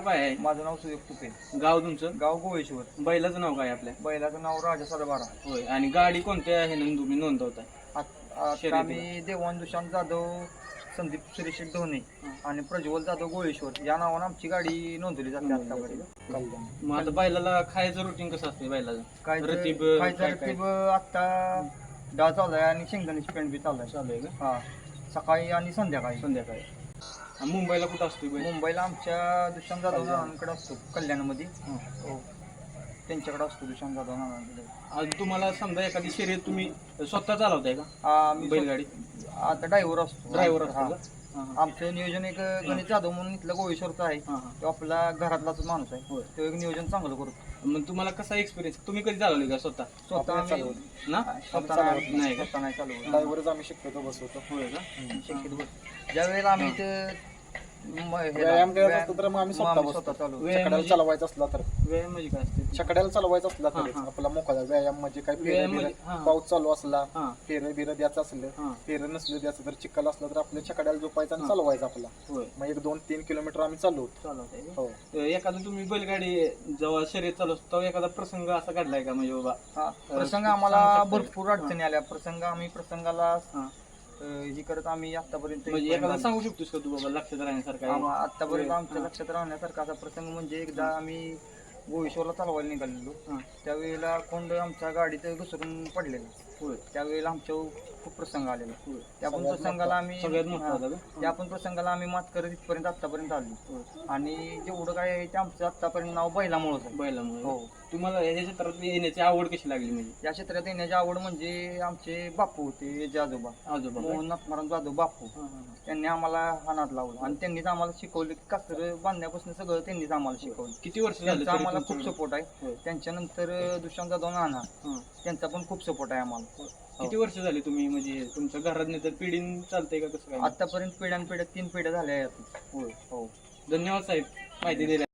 काय आहे? माझं नाव सुयोग तुपे. गाव तुमचं? गाव गोवेश्वर. बैलाचं नाव काय आपल्या? बैलाचं नाव राजा साडेबारा होय. आणि गाडी कोणत्या आहे? ना तुम्ही नोंदवताय. आत- शर्यतीला. आम्ही देवान दुशांत जाधव संदीप सुरेश धोने आणि प्रज्वल जाधव गोळेश्वर या नावानं आमची गाडी नोंदवली जाते आतापर्यंत मग आता बैलाला खायचं रुटीन कसं असते बैलाचं? काय रतीब, काय काय- रतीब आता डाळ चालू आहे आणि शेंगदाण्याची पेंट बी चालू आहे चालू आहे का? हा. सकाळी आणि संध्याकाळी. संध्याकाळी. मुंबईला कुठं असतो बैल? मुंबईला आमच्या दुशांत जाधव नानांकडे असतो कल्याणमध्ये. हं. हो. त्यांच्याकडे असतो दुशांत जाधव नानांकडे आज तुम्हाला समजा एखादी शर्यत तुम्ही स्वतः चालवताय का? हा, मी बैलगाडी. आता ड्रायव्हर असतो. ड्रायव्हर हा. असतो का. आमचं नियोजन एक गणेश जाधव म्हणून इथलं गोळेश्वरचा आहे. तो आपला घरातलाच माणूस आहे. तो एक नियोजन चांगलं करतो. मग तुम्हाला कसा एक्सपिरियन्स तुम्ही कधी चालवली का स्वतः? स्वतः. ना? स्वतः नाही? स्वतः नाही चालवत. ड्रायव्हरच आम्ही शक्यतो बसवतो. होय का? शक्यतो ज्या वेळेला आम्ही इथे म- व्यायाम व्यायाम- असतो तर मग आम्ही स्वतः आम्ही बसतो. स्वतः चालवतो व्यायाम छकड्याला म्हणजे- चालवायचा असला तर. व्यायाम म्हणजे काय असते? छकड्याला चालवायचा असला हा, तर हा. आपला मोकळा व्यायाम म्हणजे काय? व्यायाम म्हणजे- हा. पाऊस चालू असला हां. पेरं बिरं द्यायचं असलं पेरं नसलं द्यायचं तर चिखल असलं तर आपल्या छकड्याला झोपायचं आणि हा. चालवायचं आपला. होय. मग एक दोन तीन किलोमीटर आम्ही चालवतो चालवताय का? हो. एखादा तुम्ही बैलगाडी जेव्हा शर्यत चालू असतो तेव्हा एखादा प्रसंग असा घडलाय का म्हणजे बाबा? हा, प्रसंग सांगू आम्हाला शकता. भरपूर अडचणी आल्या. प्रसंग आम्ही प्रसंगाला हां. हे करत आम्ही आतापर्यंत म्हणजे एखादा सांगू शकतोस का तू बाबा लक्षात राहण्यासारखा? आतापर्यंत हा. आमच्या लक्षात राहण्यासारखा असा प्रसंग म्हणजे एकदा आम्ही गोवेश्वरला चालवायला निघालेलो. त्यावेळेला कोंड आमच्या गाडीत घसरून पडलेलं. होय. त्यावेळेला आमच्या खूप प्रसंग आलेला. होय. त्या पण प्रसंगाला आम्ही सगळ्यात मोठा होता का? त्या पण प्रसंगाला आम्ही मात करत इथपर्यंत आतापर्यंत आलो. आणि जेवढं काय आहे ते आमचं आतापर्यंत नाव बैलामुळे. हो. तुम्हाला याच्या क्षेत्रात येण्याची आवड कशी लागली म्हणजे? या क्षेत्रात येण्याची आवड म्हणजे आमचे बापू होते जे आजोबा. आजोबा काय? मोहन नाथमाराम जाधव बापू. हां, हां, हां. त्यांनी आम्हाला हानात लावलं. आणि त्यांनीच आम्हाला शिकवलं की कासर बांधण्यापासून सगळं त्यांनीच आम्हाला शिकवलं. किती वर्ष झालं त्यांचा तरी आम्हाला खूप तुमच्याकडे? सपोर्ट आहे. त्यांच्यानंतर दुष्यंत जाधव नाना हां. त्यांचा पण खूप सपोर्ट आहे आम्हाला. किती वर्ष झाली तुम्ही म्हणजे तुमच्या घरात नाही तर पिढीन चालतंय का कसं काय? आतापर्यंत पिढ्यान पिढ्या तीन पिढ्या झाल्या आहेत. होय. हो. धन्यवाद साहेब. माहिती दिल्या